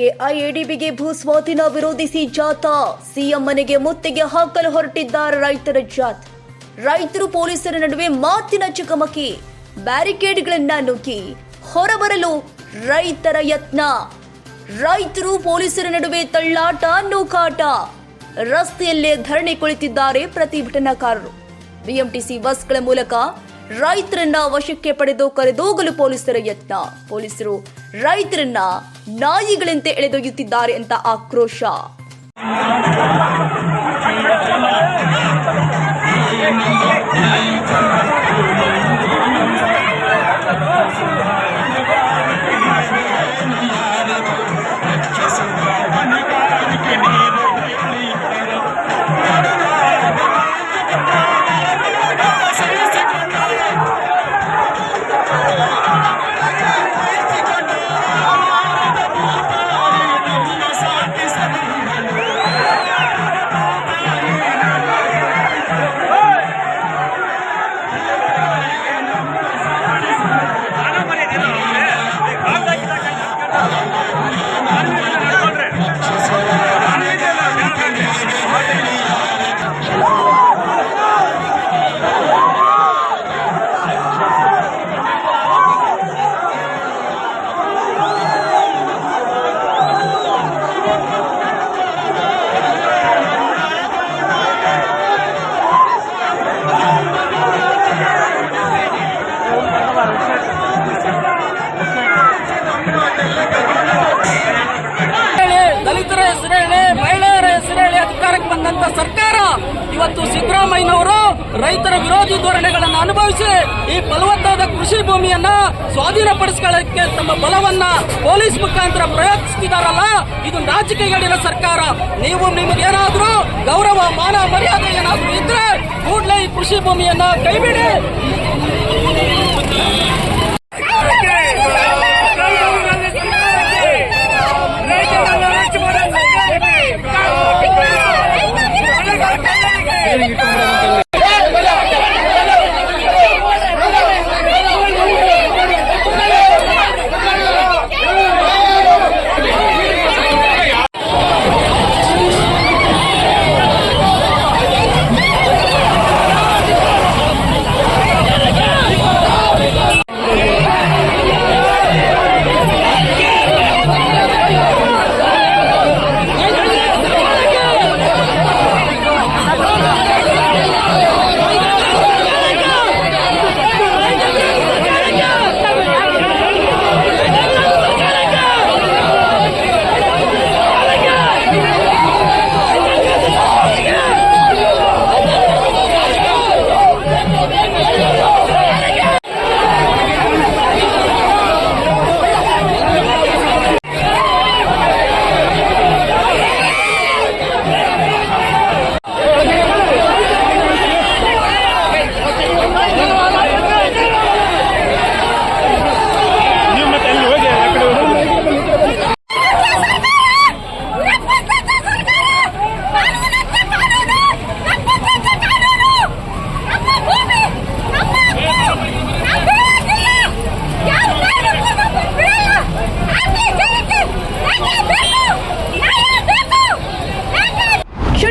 ಕೆಐಎಡಿಬಿಗೆ ಭೂ ಸ್ವಾಧೀನ ವಿರೋಧಿಸಿ ಜಾಥಾ. ಸಿಎಂ ಮನೆಗೆ ಮುತ್ತಿಗೆ ಹಾಕಲು ಹೊರಟಿದ್ದಾರೆ ರೈತರ ಜಾತ್ ರೈತರು ಪೊಲೀಸರ ನಡುವೆ ಮಾತಿನ ಚಕಮಕಿ. ಬ್ಯಾರಿಕೇಡ್ಗಳನ್ನ ನುಗ್ಗಿ. ಹೊರಬರಲು ರೈತರ ಯತ್ನ. ರೈತರು ಪೊಲೀಸರ ನಡುವೆ ತಳ್ಳಾಟ, ನೂಕಾಟ. ರಸ್ತೆಯಲ್ಲೇ ಧರಣಿ ಕುಳಿತಿದ್ದಾರೆ ಪ್ರತಿಭಟನಾಕಾರರು. ಬಿಎಂಟಿಸಿ ಬಸ್ಗಳ ಮೂಲಕ ರೈತರನ್ನ ವಶಕ್ಕೆ ಪಡೆದು ಕರೆದೋಗಲು ಪೊಲೀಸರ ಯತ್ನ. ಪೊಲೀಸರು ರೈತರನ್ನ ನಾಯಿಗಳಂತೆ ಎಳೆದೊಯ್ಯುತ್ತಿದ್ದಾರೆ ಅಂತ ಆಕ್ರೋಶ. ಇವತ್ತು ಸಿದ್ದರಾಮಯ್ಯನವರು ರೈತರ ವಿರೋಧಿ ಧೋರಣೆಗಳನ್ನು ಅನುಭವಿಸಿ ಈ ಫಲವತ್ತಾದ ಕೃಷಿ ಭೂಮಿಯನ್ನ ಸ್ವಾಧೀನಪಡಿಸಿಕೊಳ್ಳಕ್ಕೆ ತಮ್ಮ ಬಲವನ್ನ ಪೊಲೀಸ್ ಮುಖಾಂತರ ಪ್ರಯತ್ನಿಸ್ತಿದ್ದಾರಲ್ಲ ಇದು ರಾಜಕೀಯಗಳಿನ ಸರ್ಕಾರ. ನೀವು ನಿಮಗೇನಾದ್ರೂ ಗೌರವ, ಮಾನ, ಮರ್ಯಾದೆ ಏನಾದ್ರೂ ಇದ್ರೆ ಕೂಡಲೇ ಈ ಕೃಷಿ ಭೂಮಿಯನ್ನ ಕೈಬಿಡಿ.